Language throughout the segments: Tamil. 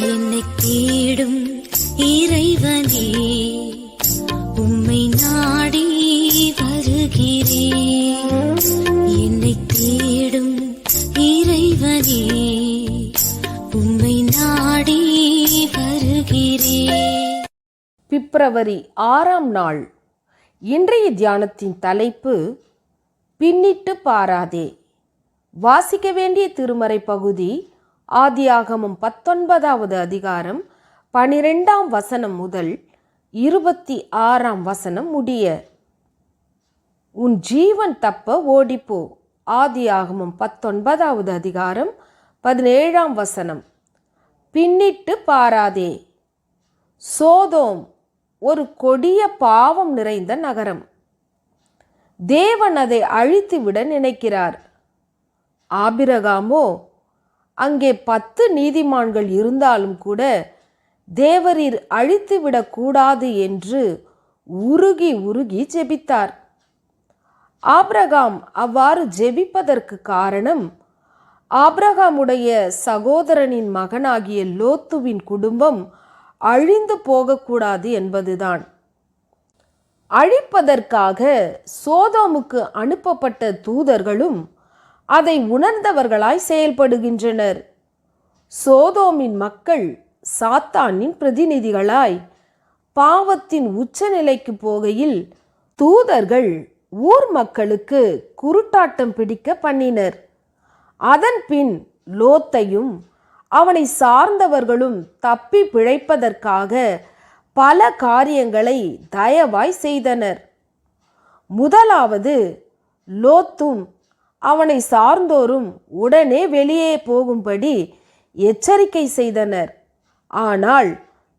என்னை தேடும் இறைவனே உம்மை நாடி வருகிறேன் என்னை தேடும் இறைவனே உம்மை நாடி வருகிறேன் பிப்ரவரி ஆறாம் நாள். இன்றைய தியானத்தின் தலைப்பு பின்னிட்டு பாராதே. வாசிக்க வேண்டிய திருமறை பகுதி ஆதியாகமும் பத்தொன்பதாவது அதிகாரம் பனிரெண்டாம் வசனம் முதல் இருபத்தி ஆறாம் வசனம் முடிய உன் ஜீவன் தப்ப ஓடிப்போ. ஆதியாகமும் பத்தொன்பதாவது அதிகாரம் பதினேழாம் வசனம் பின்னிட்டு பாராதே. சோதோம் ஒரு கொடிய பாவம் நிறைந்த நகரம். தேவன் அதை அழித்துவிட நினைக்கிறார். ஆபிரகாமோ அங்கே பத்து நீதிமான்கள் இருந்தாலும் கூட தேவரீர் அழித்துவிடக்கூடாது என்று உருகி உருகி ஜெபித்தார். ஆப்ரகாம் அவ்வாறு ஜெபிப்பதற்கு காரணம் ஆப்ரகாமுடைய சகோதரனின் மகனாகிய லோத்துவின் குடும்பம் அழிந்து போகக்கூடாது என்பதுதான். அழிப்பதற்காக சோதோமுக்கு அனுப்பப்பட்ட தூதர்களும் அதை உணர்ந்தவர்களாய் செயல்படுகின்றனர். சோதோமின் மக்கள் சாத்தானின் பிரதிநிதிகளாய் பாவத்தின் உச்சநிலைக்கு போகையில் தூதர்கள் ஊர் மக்களுக்கு குருட்டாட்டம் பிடிக்க பண்ணினர். அதன் பின் லோத்தையும் அவனை சார்ந்தவர்களும் தப்பி பிழைப்பதற்காக பல காரியங்களை தயவாய் செய்தனர். முதலாவது லோத்தும் அவனை சார்ந்தோரும் உடனே வெளியே போகும்படி எச்சரிக்கை செய்தனர். ஆனால்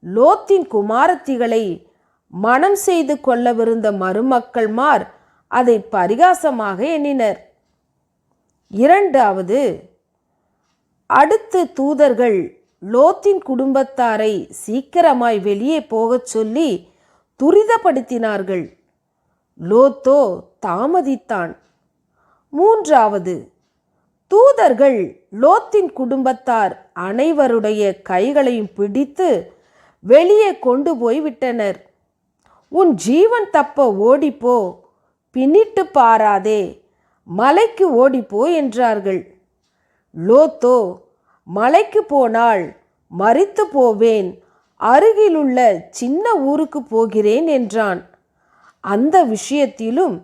லோத்தின் குமாரத்திகளை மனம் செய்து கொள்ளவிருந்த மருமக்கள்மார் அதை பரிகாசமாக எண்ணினர். இரண்டாவது அடுத்து தூதர்கள் லோத்தின் குடும்பத்தாரை சீக்கிரமாய் வெளியே போகச் சொல்லி துரிதப்படுத்தினார்கள். லோத்தோ தாமதித்தான். மூன்றாவது தூதர்கள் லோத்தின் குடும்பத்தார் அனைவருடைய கைகளையும் பிடித்து வெளியே கொண்டு போய் விட்டனர். உன் ஜீவன் தப்ப ஓடிப்போ பின்னிட்டு பாராதே மலைக்கு ஓடிப்போ என்றார்கள். லோத்தோ மலைக்கு போனால் மறித்து போவேன் அருகிலுள்ள சின்ன ஊருக்கு போகிறேன் என்றான். அந்த விஷயத்திலும்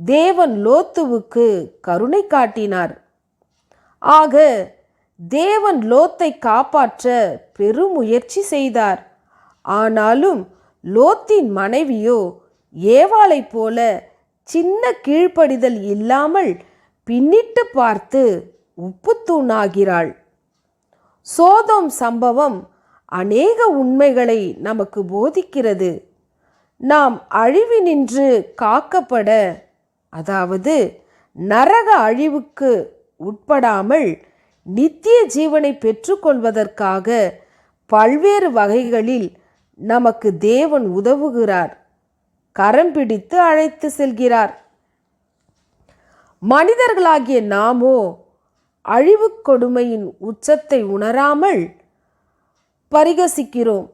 தேவன் லோத்துவுக்கு கருணை காட்டினார். ஆக தேவன் லோத்தை காப்பாற்ற பெருமுயற்சி செய்தார். ஆனாலும் லோத்தின் மனைவியோ ஏவாளைப் போல சின்ன கீழ்ப்படிதல் இல்லாமல் பின்னிட்டு பார்த்து உப்புத்தூணாகிறாள். சோதோம் சம்பவம் அநேக உண்மைகளை நமக்கு போதிக்கிறது. நாம் அழிவினின்று காக்கப்பட அதாவது நரக அழிவுக்கு உட்படாமல் நித்திய ஜீவனை பெற்றுக்கொள்வதற்காக பல்வேறு வகைகளில் நமக்கு தேவன் உதவுகிறார். கரம் பிடித்து அழைத்து செல்கிறார். மனிதர்களாகிய நாமோ அழிவு கொடுமையின் உச்சத்தை உணராமல் பரிகசிக்கிறோம்.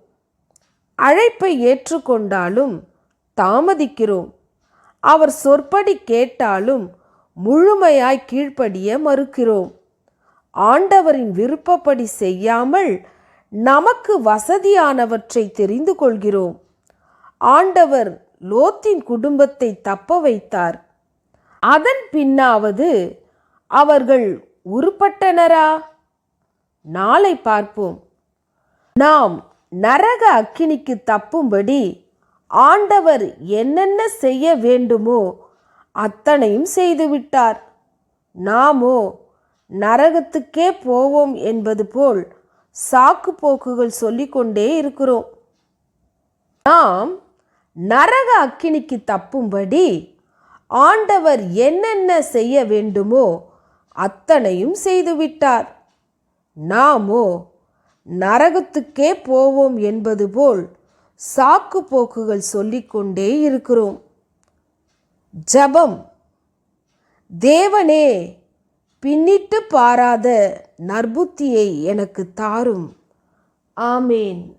அழைப்பை ஏற்றுக்கொண்டாலும் தாமதிக்கிறோம். அவர் சொற்படி கேட்டாலும் முழுமையாய் கீழ்ப்படிய மறுக்கிறோம். ஆண்டவரின் விருப்பப்படி செய்யாமல் நமக்கு வசதியானவற்றை தெரிந்து கொள்கிறோம். ஆண்டவர் லோத்தின் குடும்பத்தை தப்ப வைத்தார். அதன் பின்னாவது அவர்கள் உருப்பட்டனரா? நாளை பார்ப்போம். நாம் நரக அக்கினிக்கு தப்பும்படி ஆண்டவர் என்னென்ன செய்ய வேண்டுமோ அத்தனையும் செய்துவிட்டார். நாமோ நரகத்துக்கே போவோம் என்பது போல் சாக்கு போக்குகள் சொல்லிக்கொண்டே இருக்கிறோம். நாம் நரக அக்கினிக்கு தப்பும்படி ஆண்டவர் என்னென்ன செய்ய வேண்டுமோ அத்தனையும் செய்துவிட்டார். நாமோ நரகத்துக்கே போவோம் என்பது போல் சாக்கு போக்குகள் சொல்லிக்கொண்டே இருக்கிறோம். ஜபம். தேவனே பின்னிட்டு பாராத நற்புத்தியை எனக்கு தாரும். ஆமேன்.